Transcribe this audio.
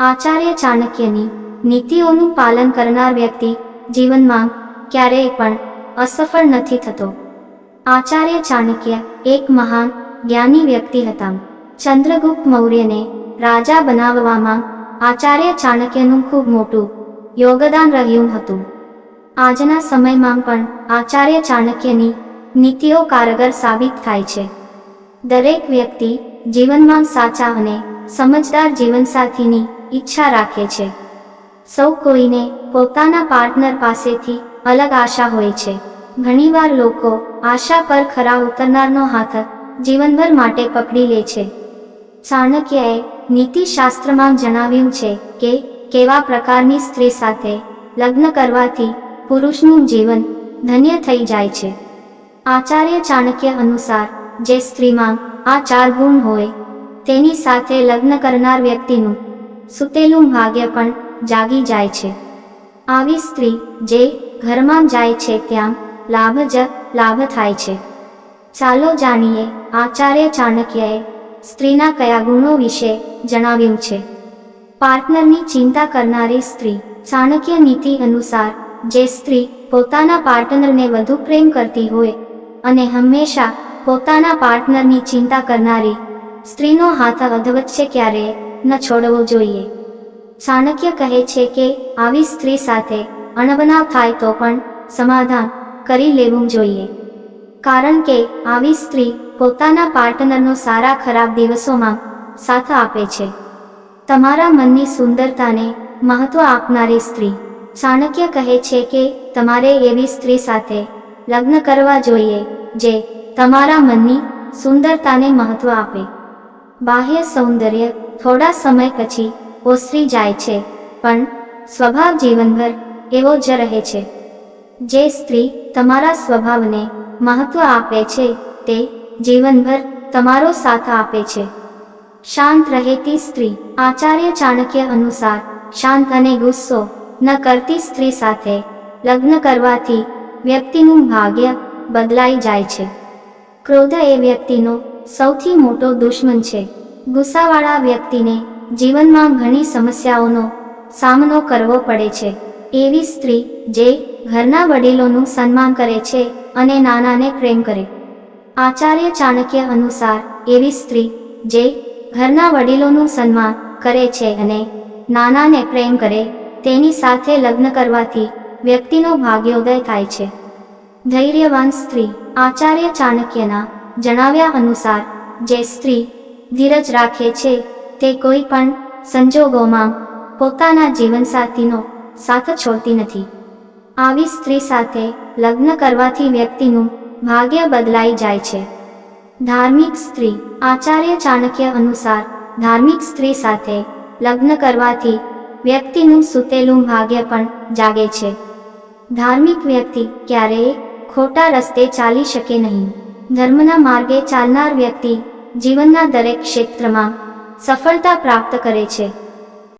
આચાર્ય ચાણક્યની નીતિઓનું પાલન કરનાર વ્યક્તિ જીવનમાં ક્યારેય પણ અસફળ નથી થતો. આચાર્ય ચાણક્ય એક મહાન જ્ઞાની વ્યક્તિ હતા. ચંદ્રગુપ્ત મૌર્યને રાજા બનાવવામાં આચાર્ય ચાણક્યનું ખૂબ મોટું યોગદાન રહ્યું હતું. આજના સમયમાં પણ આચાર્ય ચાણક્યની નીતિઓ કારગર સાબિત થાય છે. દરેક વ્યક્તિ જીવનમાં સાચા અને સમજદાર જીવનસાથીની ઈચ્છા રાખે છે. સૌ કોઈને પોતાના પાર્ટનર પાસેથી અલગ આશા હોય છે. ઘણીવાર લોકો આશા પર ખરા ઉતરનારનો હાથ જીવનભર માટે પકડી લે છે. ચાણક્યએ નીતિશાસ્ત્રમાં જણાવ્યું છે કે, કેવા પ્રકારની સ્ત્રી સાથે લગ્ન કરવાથી પુરુષનું જીવન ધન્ય થઈ જાય છે. આચાર્ય ચાણક્ય અનુસાર, જે સ્ત્રીમાં આ ચાર ગુણ હોય, તેની સાથે લગ્ન કરનાર વ્યક્તિનું સુતેલું ભાગ્ય પણ જાગી જાય છે. આવી સ્ત્રી જે ઘરમાં જાય છે ત્યાં લાભ જ લાભ થાય છે. ચાલો જાણીએ આચાર્ય ચાણક્યએ સ્ત્રીના કયા ગુણો વિશે જણાવ્યું છે. પાર્ટનરની ચિંતા કરનારી સ્ત્રી ચાણક્ય નીતિ અનુસાર જે સ્ત્રી પોતાના પાર્ટનરને વધુ પ્રેમ કરતી હોય અને હંમેશા પોતાના પાર્ટનરની ચિંતા કરનારી સ્ત્રીનો હાથ અધવચ્ચે ક્યારેય ન છોડવો જોઈએ. ચાણક્ય કહે છે કે, આવી સ્ત્રી સાથે અણબનાવ થાય તો પણ સમાધાન કરી લેવું જોઈએ. કારણ કે, આવી સ્ત્રી પોતાના પાર્ટનરનો સારા ખરાબ દિવસોમાં સાથ આપે છે. તમારા મનની સુંદરતાને મહત્વ આપનારી સ્ત્રી. ચાણક્ય કહે છે કે, તમારે એવી સ્ત્રી સાથે લગ્ન કરવા જોઈએ, જે તમારા મનની સુંદરતાને મહત્વ આપે. બાહ્ય સૌંદર્ય થોડા સમય પછી ઓસરી જાય છે, પણ સ્વભાવ જીવનભર એવો જ રહે છે. જે સ્ત્રી તમારા સ્વભાવને મહત્વ આપે છે, તે જીવનભર તમારો સાથ આપે છે. શાંત રહેતી સ્ત્રી આચાર્ય ચાણક્ય અનુસાર શાંત અને ગુસ્સો ન કરતી સ્ત્રી સાથે લગ્ન કરવાથી વ્યક્તિનું ભાગ્ય બદલાઈ જાય છે. ક્રોધ એ વ્યક્તિનો સૌથી મોટો દુશ્મન છે. ગુસ્સાવાળા વ્યક્તિને જીવનમાં ઘણી સમસ્યાઓનો સામનો કરવો પડે છે. એવી સ્ત્રી જે ઘરના વડીલોનું સન્માન કરે છે અને નાનાને પ્રેમ કરે. આચાર્ય ચાણક્ય અનુસાર એવી સ્ત્રી જે ઘરના વડીલોનું સન્માન કરે છે અને નાનાને પ્રેમ કરે, તેની સાથે લગ્ન કરવાથી વ્યક્તિનો ભાગ્યોદય થાય છે. ધૈર્યવાન સ્ત્રી આચાર્ય ચાણક્યના જણાવ્યા અનુસાર, જે સ્ત્રી ધીરજ રાખે છે તે કોઈ પણ સંજોગોમાં પોતાના જીવનસાથીનો સાથ છોડતી નથી. આવી સ્ત્રી સાથે લગ્ન કરવાથી વ્યક્તિનું ભાગ્ય બદલાઈ જાય છે. ધાર્મિક સ્ત્રી આચાર્ય ચાણક્ય અનુસાર ધાર્મિક સ્ત્રી સાથે લગ્ન કરવાથી વ્યક્તિનું સુતેલું ભાગ્ય પણ જાગે છે. ધાર્મિક વ્યક્તિ ક્યારેય ખોટા રસ્તે ચાલી શકે નહીં. ધર્મના માર્ગે ચાલનાર વ્યક્તિ જીવનના દરેક ક્ષેત્રમાં સફળતા પ્રાપ્ત કરે છે.